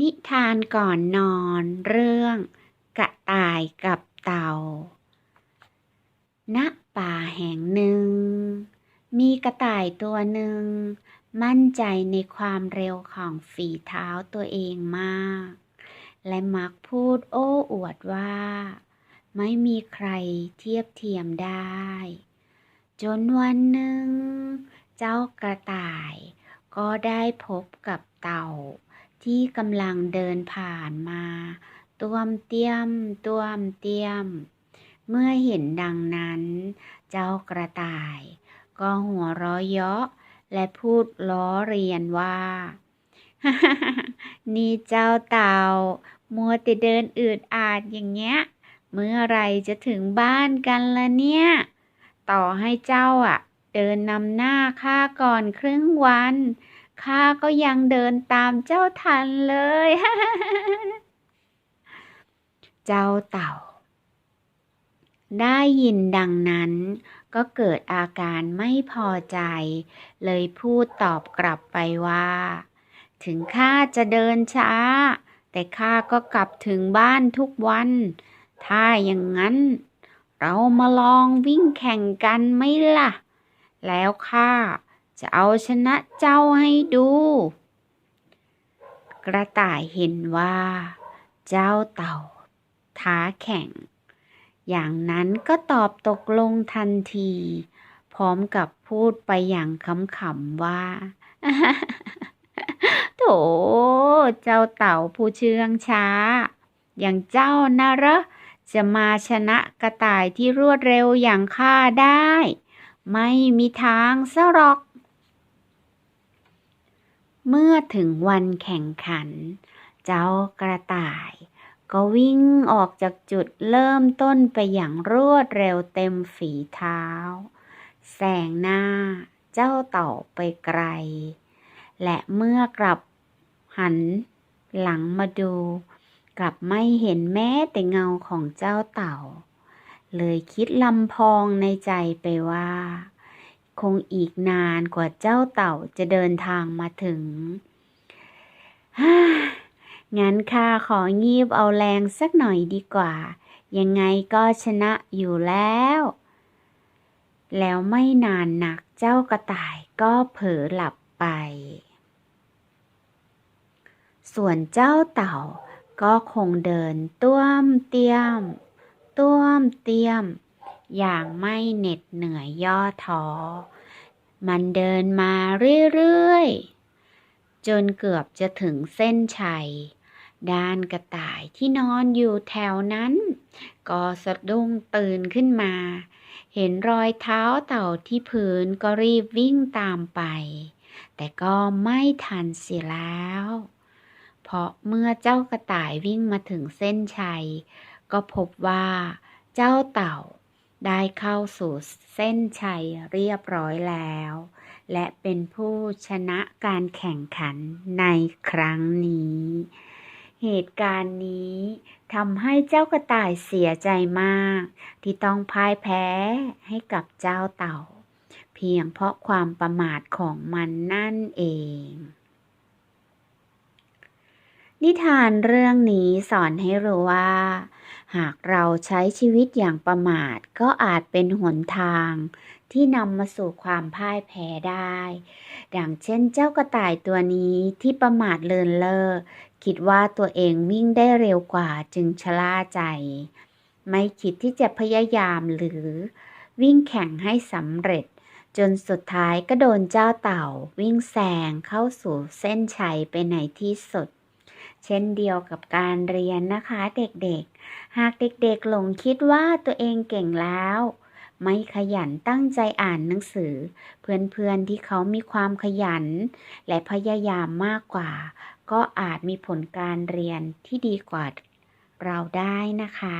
นิทานก่อนนอนเรื่อง กระต่ายกับเต่า ณ ป่าแห่งหนึ่ง มีกระต่ายตัวหนึ่ง มั่นใจในความเร็วของฝีเท้าตัวเองมาก และมักพูดโอ้อวดว่า ไม่มีใครเทียบเทียมได้ จนวันหนึ่ง เจ้ากระต่ายก็ได้พบกับเต่า ที่กำลังเดินผ่านมาต้วมเตี้ยมต้วมเตี้ยม เมื่อเห็นดังนั้น เจ้ากระต่าย ก็หัวเราะเยาะและพูดล้อเรียนว่า นี่เจ้าเต่า มัวแต่เดินอืดอาดอย่างเงี้ย เมื่อไรจะถึงบ้านกันละเนี่ย ต่อให้เจ้าอะ เดินนำหน้าข้าก่อนครึ่งวัน ข้าก็ยังเดินตามเจ้าทันเลย เจ้าเต่า ได้ยินดังนั้นก็เกิดอาการไม่พอใจ เลยพูดตอบกลับไปว่า ถึงข้าจะเดินช้า แต่ข้าก็กลับถึงบ้านทุกวัน ถ้าอย่างนั้น เรามาลองวิ่งแข่งกันไหมล่ะ แล้วข้า จะเอาชนะเจ้าให้ดู กระต่ายเห็นว่า เจ้าเต่า ท้าแข่ง อย่างนั้นก็ตอบตกลงทันที พร้อมกับพูดไปอย่างขำๆว่า โถ เจ้าเต่าผู้เชื่องช้า อย่างเจ้านะเหรอจะมาชนะกระต่ายที่รวดเร็วอย่างข้าได้ ไม่มีทางซะหรอก เมื่อถึงวันแข่งขัน เจ้ากระต่าย ก็วิ่งออกจากจุดเริ่มต้นไปอย่างรวดเร็วเต็มฝีเท้า แสงหน้าเจ้าเต่าไปไกล และเมื่อกลับหันหลังมาดู กลับไม่เห็นแม้แต่เงาของเจ้าเต่า เลยคิดลำพองในใจไปว่า คงอีกนานกว่าเจ้าเต่าจะเดินทางมาถึง งั้นข้าของีบเอาแรงสักหน่อยดีกว่า ยังไงก็ชนะอยู่แล้ว แล้วไม่นานนักเจ้ากระต่ายก็เผลอหลับไป ส่วนเจ้าเต่าก็คงเดินต้วมเตี้ยม ต้วมเตี้ยม อย่างไม่เหน็ดเหนื่อยย่อท้อ มันเดินมาเรื่อยๆ จนเกือบจะถึงเส้นชัย ด้านกระต่ายที่นอนอยู่แถวนั้น ก็สะดุ้งตื่นขึ้นมา เห็นรอยเท้าเต่าที่พื้นก็รีบวิ่งตามไป แต่ก็ไม่ทันเสียแล้ว เพราะเมื่อเจ้ากระต่ายวิ่งมาถึงเส้นชัย ก็พบว่าเจ้าเต่า ได้เข้าสู่เส้นชัยเรียบร้อยแล้ว และเป็นผู้ชนะการแข่งขันในครั้งนี้ เหตุการณ์นี้ทำให้เจ้ากระต่ายเสียใจมาก ที่ต้องพ่ายแพ้ให้กับเจ้าเต่า เพียงเพราะความประมาทของมันนั่นเองนิทานเรื่องนี้สอนให้รู้ว่า หากเราใช้ชีวิตอย่างประมาทก็อาจเป็นหนทางที่นำมาสู่ความพ่ายแพ้ได้ ดังเช่นเจ้ากระต่ายตัวนี้ที่ประมาทเลินเล่อคิดว่าตัวเองวิ่งได้เร็วกว่าจึงชะล่าใจ ไม่คิดที่จะพยายามหรือวิ่งแข่งให้สำเร็จ จนสุดท้ายก็โดนเจ้าเต่าวิ่งแซงเข้าสู่เส้นชัยไปในที่สุด เช่นเดียวกับการเรียนนะคะเด็กๆ หากเด็กๆหลงคิดว่าตัวเองเก่งแล้ว ไม่ขยันตั้งใจอ่านหนังสือ เพื่อนๆที่เขามีความขยัน และพยายามมากกว่า ก็อาจมีผลการเรียนที่ดีกว่าเราได้นะคะ